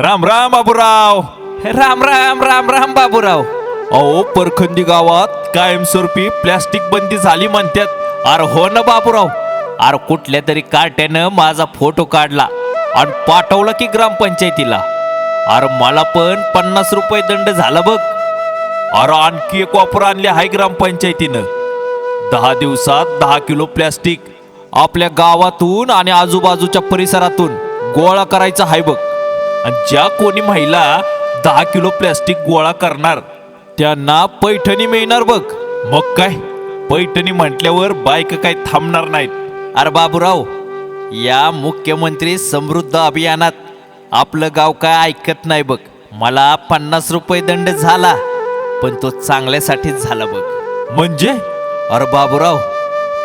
राम राम बाबूराव. राम राम राम राम बाबूराव. अहो परखंदी गावात कायमस्वरूपी प्लॅस्टिक बंदी झाली म्हणतात अरे हो ना बाबूराव. अरे कुठल्या तरी कार्ट्यानं माझा फोटो काढला आणि पाठवला की ग्रामपंचायतीला. अरे मला पण पन्नास रुपये दंड झाला बघ. अरे आणखी एक वापर आणले आहे ग्रामपंचायतीनं. दहा दिवसात दहा किलो प्लॅस्टिक आपल्या गावातून आणि आजूबाजूच्या परिसरातून गोळा करायचा आहे बघ. आणि ज्या कोणी महिला दहा किलो प्लॅस्टिक गोळा करणार त्यांना पैठणी मिळणार बघ. मग काय? पैठणी म्हटल्यावर बायक काय थांबणार नाहीत. अरे बाबूराव या मुख्यमंत्री समृद्ध अभियानात आपलं गाव काय ऐकत नाही बघ. मला पन्नास रुपये दंड झाला पण तो चांगल्यासाठीच झाला बघ. म्हणजे? अरे बाबूराव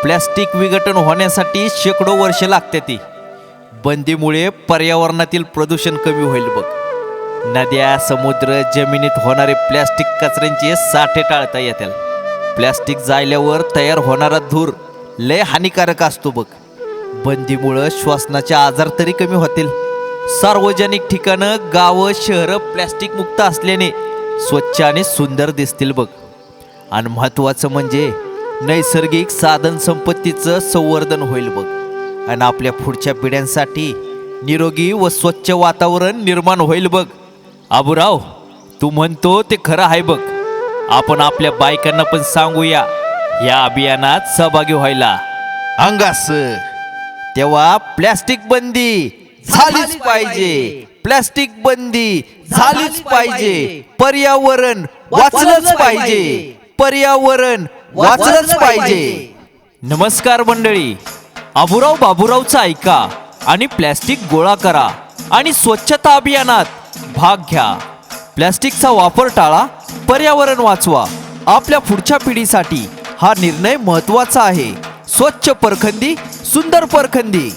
प्लॅस्टिक विघटन होण्यासाठी शेकडो वर्ष लागते ती. बंदीमुळे पर्यावरणातील प्रदूषण कमी होईल बघ. नद्या समुद्र जमिनीत होणारे प्लॅस्टिक कचऱ्यांचे साठे टाळता येतील. प्लॅस्टिक जायल्यावर तयार होणारा धूर लय हानिकारक असतो बघ. बंदीमुळं श्वासनाचे आजार तरी कमी होतील. सार्वजनिक ठिकाणं गावं शहरं प्लॅस्टिक मुक्त असल्याने स्वच्छ आणि सुंदर दिसतील बघ. आणि महत्वाचं म्हणजे नैसर्गिक साधन संपत्तीचं संवर्धन होईल बघ. आणि आपल्या पुढच्या पिढ्यांसाठी निरोगी व स्वच्छ वातावरण निर्माण होईल बघ. आबुराव तू म्हणतो ते खरं आहे बघ. आपण आपल्या बायकांना पण सांगूया या अभियानात सहभागी व्हायला. अंगास तेव्हा प्लॅस्टिक बंदी झालीच पाहिजे. प्लॅस्टिक बंदी झालीच पाहिजे. पर्यावरण वाचलंच पाहिजे. पर्यावरण वाचलंच पाहिजे. नमस्कार मंडळी. आबुराव बाबुरावचं ऐका आणि प्लॅस्टिक गोळा करा आणि स्वच्छता अभियानात भाग घ्या. प्लॅस्टिकचा वापर टाळा पर्यावरण वाचवा. आपल्या पुढच्या पिढीसाठी हा निर्णय महत्त्वाचा आहे. स्वच्छ परखंदी सुंदर परखंदी.